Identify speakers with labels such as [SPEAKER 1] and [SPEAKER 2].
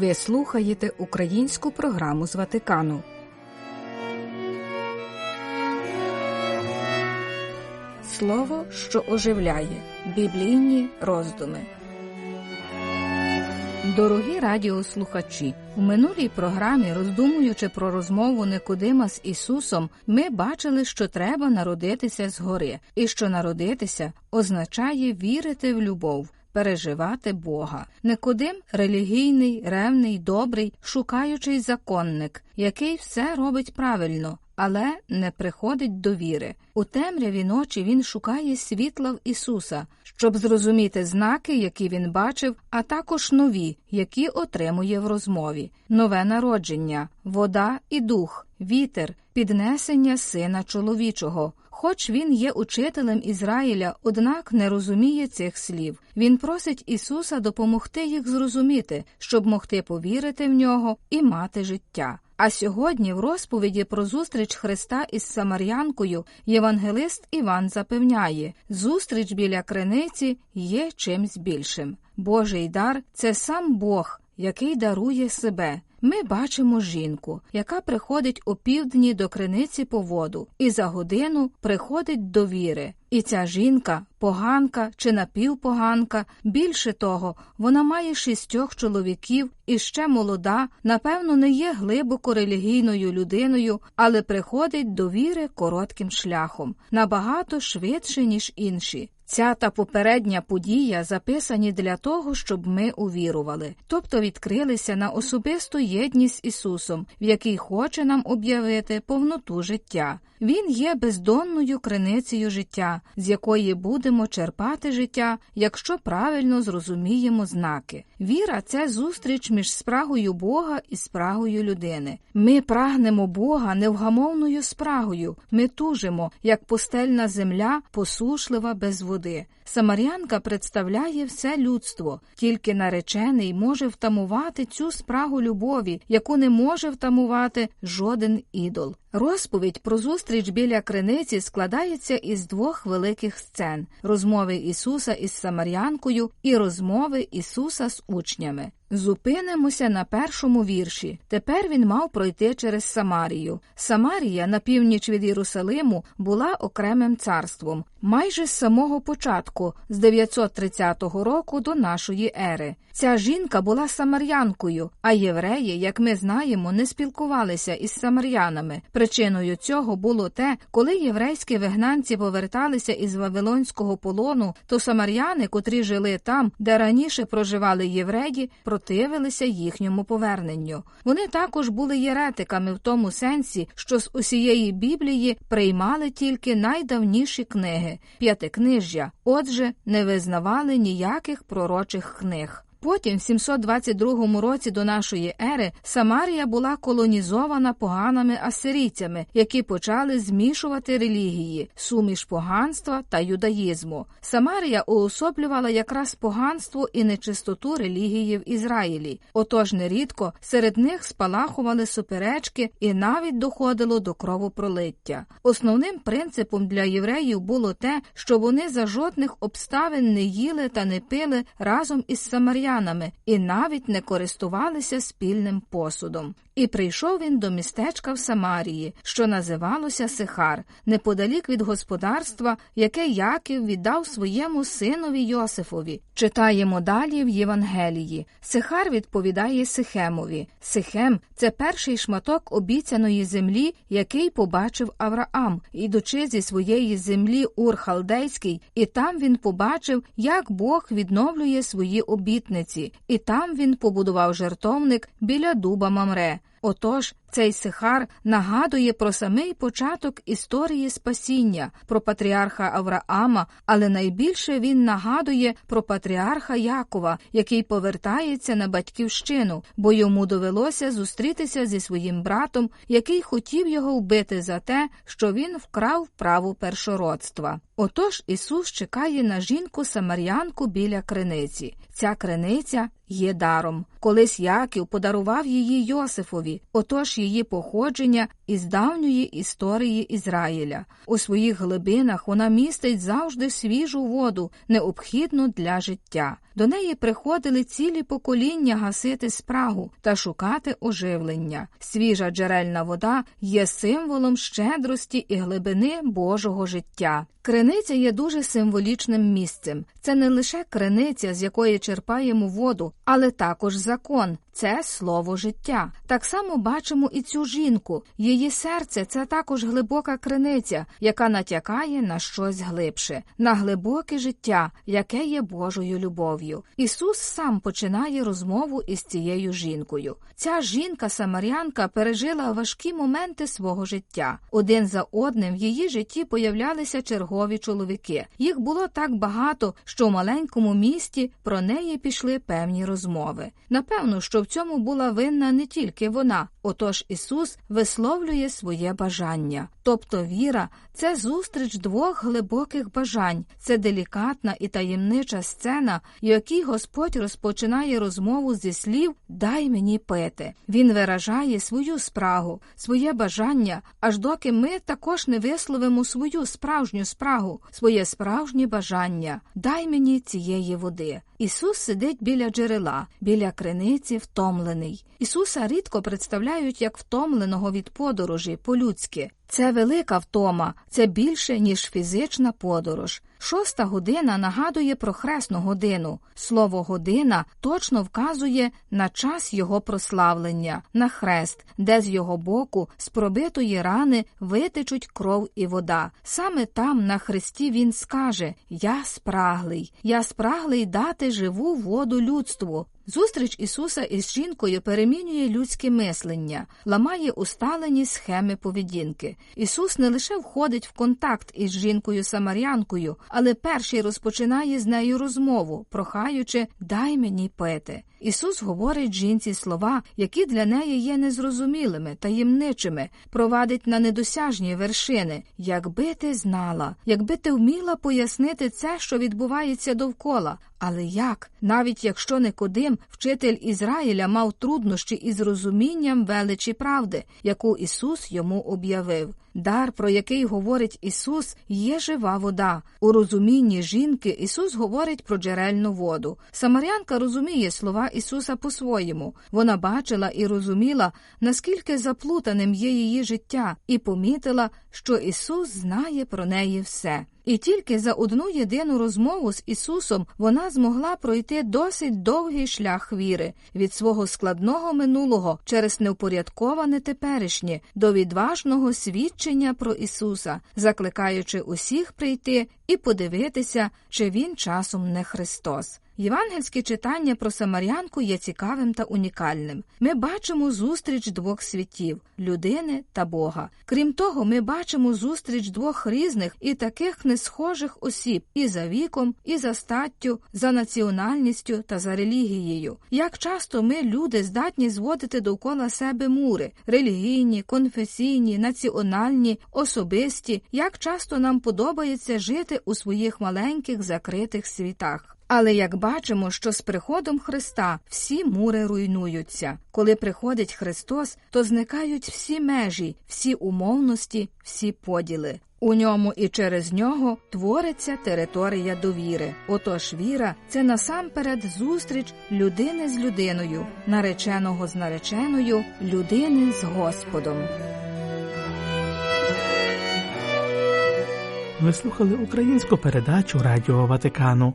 [SPEAKER 1] Ви слухаєте українську програму з Ватикану. Слово, що оживляє біблійні роздуми. Дорогі радіослухачі, у минулій програмі, роздумуючи про розмову Никодима з Ісусом, ми бачили, що треба народитися згори, і що народитися означає вірити в любов. Переживати Бога. Никодим релігійний, ревний, добрий, шукаючий законник, який все робить правильно, але не приходить до віри. У темряві ночі він шукає світла в Ісуса, щоб зрозуміти знаки, які він бачив, а також нові, які отримує в розмові: нове народження, вода і дух, вітер, піднесення сина чоловічого. Хоч він є учителем Ізраїля, однак не розуміє цих слів. Він просить Ісуса допомогти їх зрозуміти, щоб могти повірити в нього і мати життя. А сьогодні, в розповіді про зустріч Христа із Самарянкою, євангелист Іван запевняє, зустріч біля криниці є чимсь більшим. Божий дар це сам Бог, який дарує себе. Ми бачимо жінку, яка приходить о півдні до криниці по воду, і за годину приходить до віри. І ця жінка, поганка чи напівпоганка, більше того, вона має шістьох чоловіків і ще молода, напевно, не є глибоко релігійною людиною, але приходить до віри коротким шляхом, набагато швидше, ніж інші. Ця та попередня подія записані для того, щоб ми увірували, тобто відкрилися на особисту єдність Ісусом, в який хоче нам об'явити повноту життя. Він є бездонною криницею життя, з якої будемо черпати життя, якщо правильно зрозуміємо знаки. Віра це зустріч між спрагою Бога і спрагою людини. Ми прагнемо Бога невгамовною спрагою, ми тужимо, як пустельна земля, посушлива без води. Самарянка представляє все людство, тільки наречений може втамувати цю спрагу любові, яку не може втамувати жоден ідол. Розповідь про зустріч біля криниці складається із двох великих сцен: розмови Ісуса із Самарянкою і розмови Ісуса з учнями. Зупинимося на першому вірші. Тепер він мав пройти через Самарію. Самарія на північ від Єрусалиму була окремим царством майже з самого початку, з 930 року до нашої ери. Ця жінка була самарянкою, а євреї, як ми знаємо, не спілкувалися із самарянами. Причиною цього було те, коли єврейські вигнанці поверталися із Вавилонського полону, то самаряни, котрі жили там, де раніше проживали євреї, противилися їхньому поверненню. Вони також були єретиками в тому сенсі, що з усієї Біблії приймали тільки найдавніші книги п'ятикнижжя, отже, не визнавали ніяких пророчих книг. Потім, в 722 році до нашої ери, Самарія була колонізована поганими асирійцями, які почали змішувати релігії, суміш поганства та юдаїзму. Самарія уособлювала якраз поганство і нечистоту релігії в Ізраїлі. Отож, нерідко серед них спалахували суперечки і навіть доходило до кровопролиття. Основним принципом для євреїв було те, що вони за жодних обставин не їли та не пили разом із Самаріянами і навіть не користувалися спільним посудом. І прийшов він до містечка в Самарії, що називалося Сихар, неподалік від господарства, яке Яків віддав своєму синові Йосифові. Читаємо далі в Євангелії. Сихар відповідає Сихемові. Сихем це перший шматок обіцяної землі, який побачив Авраам, ідучи зі своєї землі Ур Халдейський, і там він побачив, як Бог відновлює свої обітниці, і там він побудував жертовник біля дуба Мамре. Отож, цей сихар нагадує про самий початок історії спасіння, про патріарха Авраама, але найбільше він нагадує про патріарха Якова, який повертається на батьківщину, бо йому довелося зустрітися зі своїм братом, який хотів його вбити за те, що він вкрав право першородства. Отож Ісус чекає на жінку самарянку біля криниці. Ця криниця є даром. Колись Яків подарував її Йосифові, отож її походження із давньої історії Ізраїля. У своїх глибинах вона містить завжди свіжу воду, необхідну для життя. До неї приходили цілі покоління гасити спрагу та шукати оживлення. Свіжа джерельна вода є символом щедрості і глибини Божого життя. Криниця є дуже символічним місцем. Це не лише криниця, з якої черпаємо воду, але також закон. Це слово життя. Так само бачимо і цю жінку. Її серце це також глибока криниця, яка натякає на щось глибше, на глибоке життя, яке є Божою любов'ю. Ісус сам починає розмову із цією жінкою. Ця жінка-самарянка пережила важкі моменти свого життя. Один за одним в її житті появлялися чергові чоловіки. Їх було так багато, що в маленькому місті про неї пішли певні розмови. Напевно, що в цьому була винна не тільки вона, отож Ісус висловлює своє бажання. Тобто віра це зустріч двох глибоких бажань, це делікатна і таємнича сцена, в якій Господь розпочинає розмову зі слів Дай мені пити. Він виражає свою спрагу, своє бажання, аж доки ми також не висловимо свою справжню спрагу, своє справжнє бажання. Дай мені цієї води. Ісус сидить біля джерела, біля криниці, втомлений. Ісуса рідко представляють як втомленого від подорожі по-людськи. Це велика втома, це більше, ніж фізична подорож. Шоста година нагадує про хресну годину. Слово година точно вказує на час його прославлення, на хрест, де з його боку з пробитої рани витечуть кров і вода. Саме там, на хресті, він скаже Я спраглий, я спраглий дати живу воду людству. Зустріч Ісуса із жінкою перемінює людське мислення, ламає усталені схеми поведінки. Ісус не лише входить в контакт із жінкою самарянкою, але перший розпочинає з нею розмову, прохаючи Дай мені пити. Ісус говорить жінці слова, які для неї є незрозумілими, таємничими, провадить на недосяжні вершини. Якби ти знала, якби ти вміла пояснити це, що відбувається довкола. Але як, навіть якщо Никодим, вчитель Ізраїля, мав труднощі із розумінням величі правди, яку Ісус йому об'явив. Дар, про який говорить Ісус, є жива вода. У розумінні жінки Ісус говорить про джерельну воду. Самарянка розуміє слова Ісуса по-своєму. Вона бачила і розуміла, наскільки заплутаним є її життя, і помітила, що Ісус знає про неї все. І тільки за одну єдину розмову з Ісусом вона змогла пройти досить довгий шлях віри від свого складного минулого через невпорядковане теперішнє до відважного свідчення про Ісуса, закликаючи усіх прийти і подивитися, чи він часом не Христос. Євангельське читання про Самарянку є цікавим та унікальним. Ми бачимо зустріч двох світів людини та Бога. Крім того, ми бачимо зустріч двох різних і таких несхожих осіб і за віком, і за статтю, за національністю та за релігією. Як часто ми, люди, здатні зводити довкола себе мури релігійні, конфесійні, національні, особисті, як часто нам подобається жити у своїх маленьких закритих світах. Але як бачимо, що з приходом Христа всі мури руйнуються. Коли приходить Христос, то зникають всі межі, всі умовності, всі поділи. У ньому і через нього твориться територія довіри. Отож віра це насамперед зустріч людини з людиною, нареченого з нареченою, людини з Господом.
[SPEAKER 2] Ви слухали українську передачу Радіо Ватикану.